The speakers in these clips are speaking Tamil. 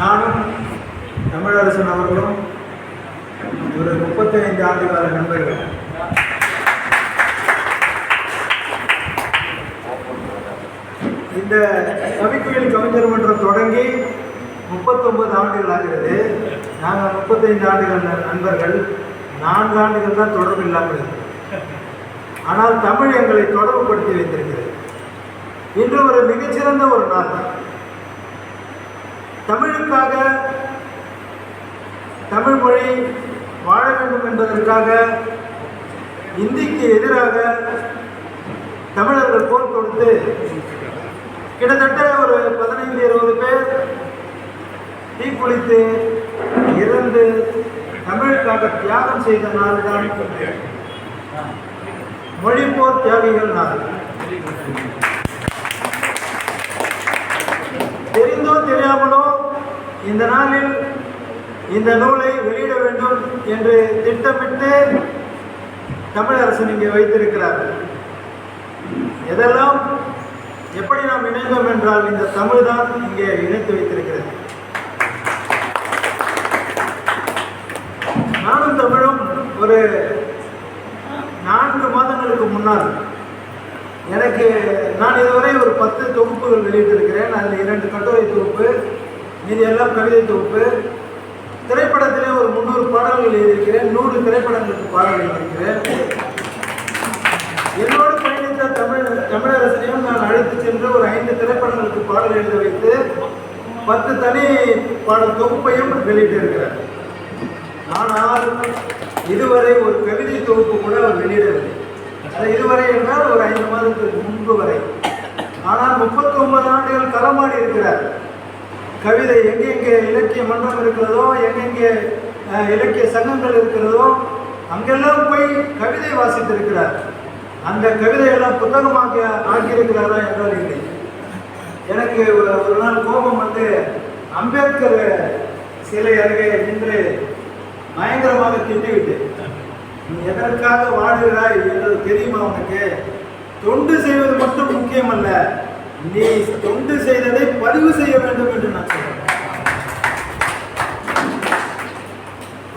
நானும் தமிழரசன் அவர்களும் ஒரு முப்பத்தைந்து ஆண்டு கால நண்பர்கள். இந்த கவிக்குயில் கவிஞர் மன்றம் தொடங்கி முப்பத்தொன்பது ஆண்டுகள் ஆகிறது. நாங்கள் முப்பத்தைந்து ஆண்டுகள் நண்பர்கள். நான்கு ஆண்டுகள் தான் தொடர்பு இல்லாமல் ஆனால் தமிழ் எங்களை தொடர்புபடுத்தி வைத்திருக்கிறது. இன்று ஒரு மிகச்சிறந்த ஒரு நாள். தமிழுக்காக தமிழ் மொழி வாழ வேண்டும் என்பதற்காக இந்திக்கு எதிராக தமிழர்கள் போர் கொடுத்து கிட்டத்தட்ட ஒரு பதினைந்து இருபது பேர் தீக்குளித்து இறந்து தமிழுக்காக தியாகம் செய்த நாள் தான் மொழிப்போர் தியாகிகள் நாள் தெரிந்தோ தெரியாமலோ இந்த நாளில் இந்த நூலை வெளியிட வேண்டும் என்று திட்டமிட்டு தமிழரசு இங்கே வைத்திருக்கிறார் எதெல்லாம் எப்படி நாம் இணைந்தோம் என்றால் இந்த தமிழ் தான் இங்கே இணைத்து வைத்திருக்கிறது. நானும் தமிழும் ஒரு நான்கு மாதங்களுக்கு முன்னால் எனக்கு நான் இதுவரை ஒரு பத்து தொகுப்புகள் வெளியிட்டிருக்கிறேன். அதில் இரண்டு கட்டுரை தொகுப்பு இது எல்லாம் கவிதை தொகுப்பு. திரைப்படத்திலே ஒரு முந்நூறு பாடல்கள் எழுதியிருக்கிறேன். நூறு திரைப்படங்களுக்கு பாடல் எழுதியிருக்கிறேன். என்னோடு பயணித்த தமிழ் தமிழரசனையும் நான் அழைத்து சென்று ஒரு ஐந்து திரைப்படங்களுக்கு பாடல் எழுத வைத்து பத்து தனி பாடல் தொகுப்பையும் வெளியிட்டிருக்கிறார் ஆனால் இதுவரை ஒரு கவிதை தொகுப்பு கூட அவர் வெளியிடவில்லை. அது இதுவரை என்றால் ஒரு ஐந்து மாதத்துக்கு முன்பு வரை. ஆனால் முப்பத்தி ஒன்பது ஆண்டுகள் களமாடி இருக்கிறார். கவிதை எங்கெங்கே இலக்கிய மன்றம் இருக்கிறதோ எங்கெங்கே இலக்கிய சங்கங்கள் இருக்கிறதோ அங்கெல்லாம் போய் கவிதை வாசித்திருக்கிறார். அந்த கவிதையெல்லாம் புத்தகமாக ஆக்கியிருக்கிறாரா என்றால் இல்லை. எனக்கு ஒரு நாள் கோபம் வந்து அம்பேத்கர் சிலை அருகே நின்று பயங்கரமாக திட்டிவிட்டு நீ எதற்காக வாழுகிறாய் என்று தெரியுமா உனக்கு? தொண்டு செய்வது மட்டும் முக்கியமல்ல. நீ தொண்டு செய்ததை பதிவு செய்ய வேண்டும் என்று நான் சொல்றேன்.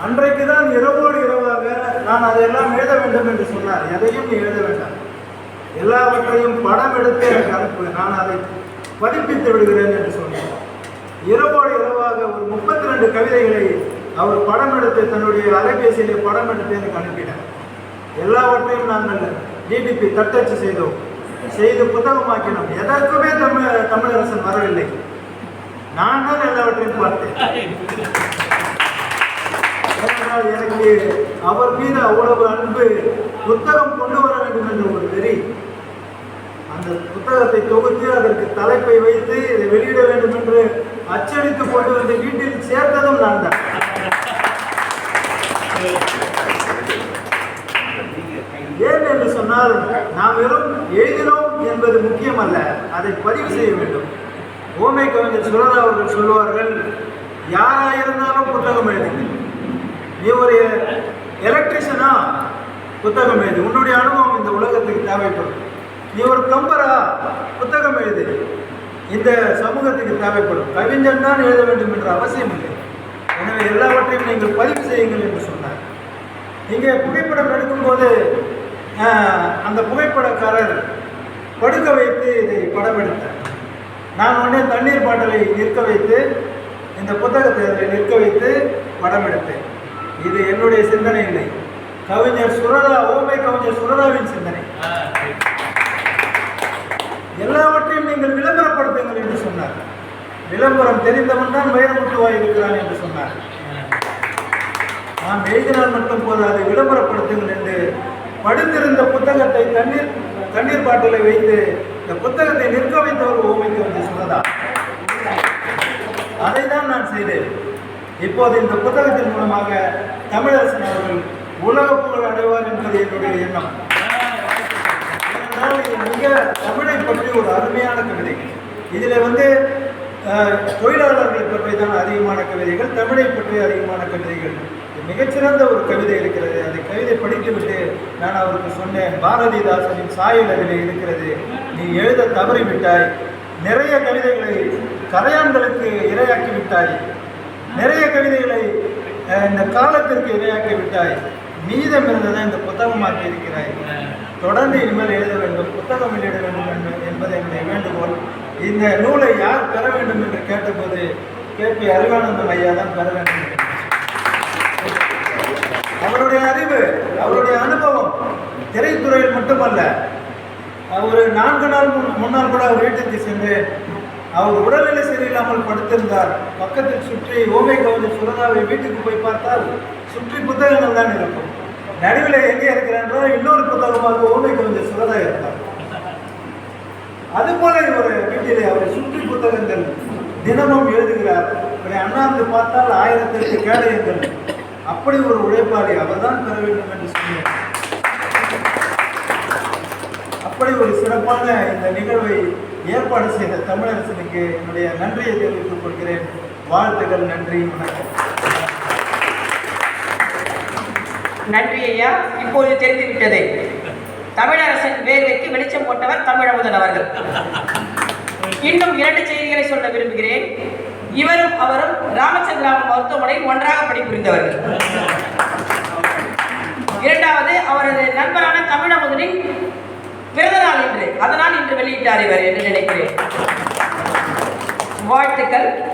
அன்றைக்கு தான் இரவோடு இரவாக நான் அதையெல்லாம் எழுத வேண்டும் என்று சொன்னார். எதையும் நீ எழுத வேண்டாம். எல்லாவற்றையும் படம் எடுத்து எனக்கு அனுப்பு. நான் அதை பதிப்பித்து விடுகிறேன் என்று சொன்னார். இரவோடு இரவாக ஒரு முப்பத்தி ரெண்டு கவிதைகளை அவர் படம் எடுத்து தன்னுடைய அலைபேசியிலே படம் எடுத்து எனக்கு அனுப்பினார். எல்லாவற்றையும் நாங்கள் டிடிபி தட்டச்சு செய்தோம். செய்து புத்தகமாக்கினோம். எதற்குமே தமிழ் தமிழரசன் வரவில்லை. நான் தான் எல்லாவற்றையும் பார்த்தேன். ஏனென்றால் எனக்கு அவர் மீது அவ்வளவு அன்பு புத்தகம் கொண்டு வர வேண்டும் என்ற ஒரு வெறி. அந்த புத்தகத்தை தொகுத்து அதற்கு தலைப்பை வைத்து இதை வெளியிட வேண்டும் என்று அச்சடித்து கொண்டு வந்து வீட்டில் சேர்த்ததும் நான் தான். ஏன் என்று சொன்னால் நாம் வெறும் எழுதினோம் என்பது முக்கியமல்ல. அதை பதிவு செய்ய வேண்டும். ஓமை கவிஞர் சுரதா அவர்கள் சொல்லுவார்கள் யாராயிருந்தாலும் புத்தகம் எழுதுங்க நீ ஒரு எலக்ட்ரிஷனா புத்தகம் எழுது. உன்னுடைய அனுபவம் இந்த உலகத்துக்கு தேவைப்படும். நீ ஒரு கம்பரா புத்தகம் எழுது. இந்த சமூகத்துக்கு தேவைப்படும். கவிஞன் தான் எழுத வேண்டும் என்ற அவசியம் இல்லை. எனவே எல்லாவற்றையும் நீங்கள் பதிவு செய்யுங்கள் என்று சொன்னார். இங்கே புகைப்படம் எடுக்கும்போது அந்த புகைப்படக்காரர் படுக்க வைத்து இதை படம் எடுத்தார் நான் உடனே தண்ணீர் பாட்டிலை நிற்க வைத்து இந்த புத்தகத்தை அதில் நிற்க வைத்து படம் எடுத்தேன். இது என்னுடைய சிந்தனை இல்லை. கவிஞர் சுரதா ஓமை கவிஞர் சுரதாவின் சிந்தனை. எல்லாவற்றையும் நீங்கள் விளம்பரப்படுத்துங்கள் என்று சொன்னார். விளம்பரம் தெரிந்தவன் தான் வைரமுத்துவாய் இருக்கிறான் என்று சொன்னார். நாம் எழுதினால் மட்டும் போதாது விளம்பரப்படுத்துங்கள் என்று படுத்திருந்த புத்தகத்தை தண்ணீர் தண்ணீர் பாட்டிலை வைத்து இந்த புத்தகத்தை நிற்க வைத்தவர் ஓமைக்கு வந்து சுரதா அதை தான் நான் செய்தேன். இப்போது இந்த புத்தகத்தின் மூலமாக தமிழரசன் அவர்கள் உலக புகழ் அடைவார் என்பது என்னுடைய எண்ணம். ஏனென்றால் இது மிக தமிழை பற்றி ஒரு அருமையான கவிதை. இதில் வந்து தொழிலாளர்களை பற்றி தான் அதிகமான கவிதைகள் தமிழை பற்றி அதிகமான கவிதைகள். மிகச்சிறந்த ஒரு கவிதை இருக்கிறது. அந்த கவிதை படித்துவிட்டு நான் அவருக்கு சொன்னேன் பாரதிதாசனின் சாயல் அதில் இருக்கிறது. நீ எழுத தவறிவிட்டாய் நிறைய கவிதைகளை கரையான்களுக்கு இரையாக்கி விட்டாய். நிறைய கவிதைகளை இந்த காலத்திற்கு இரையாக்கி விட்டாய். மீதம் இருந்ததை இந்த புத்தகமாக்கி இருக்கிறாய். தொடர்ந்து இனிமேல் எழுத வேண்டும் புத்தகம் வெளியிட வேண்டும் என்ப- என்பது என்னுடைய வேண்டுகோள். இந்த நூலை யார் பெற வேண்டும் என்று கேட்டபோது கே. பி. அறிவானந்தம் ஐயா தான் பெற வேண்டும். அவருடைய அனுபவம் திரைத்துறையில் மட்டுமல்ல ஒரு நான்கு நாள் முன்னால் கூட அவர் வீட்டுக்கு சென்று அவர் உடல்நிலை சரியில்லாமல் படுத்திருந்தார். பக்கத்தில் சுற்றி ஓமை கவுதி சுரதாவை வீட்டுக்கு போய் பார்த்தால் சுற்றி புத்தகங்கள் தான் இருக்கும். நடுவில் எங்கே இருக்கிறான்றோ இன்னொரு புத்தகமாக ஓமை கவுதி சுரதா இருந்தார். அதுபோல இவர் வீட்டிலே அவரை சுற்றி புத்தகங்கள் தினமும் எழுதுகிறார். அண்ணாந்து பார்த்தால் ஆயிரத்திற்கு கேடயங்கள். அப்படி ஒரு உழைப்பாளி அவர்தான் பெற வேண்டும் என்று சொன்னேன். அப்படி ஒரு சிறப்பான இந்த நிகழ்வை ஏற்பாடு செய்த தமிழரசனுக்கு என்னுடைய நன்றியை தெரிவித்துக் கொள்கிறேன். வாழ்த்துக்கள் நன்றி வணக்கம். நன்றி ஐயா. இப்போது தெரிந்துவிட்டது. தமிழரசன் வேர்வைக்கு வெளிச்சம் போட்டவர் தமிழமுதன் அவர்கள். இன்னும் இரண்டு செய்திகளை சொல்ல விரும்புகிறேன். இவரும் அவரும் ராமச்சந்திராமன் மருத்துவமனை ஒன்றாக பணிபுரிந்தவர்கள். இரண்டாவது அவரது நண்பரான தமிழமுதனின் பிறந்த நாள் இன்று. அதனால் இன்று வெளியிட்டார் இவர் என்று நினைக்கிறேன். வாழ்த்துக்கள்.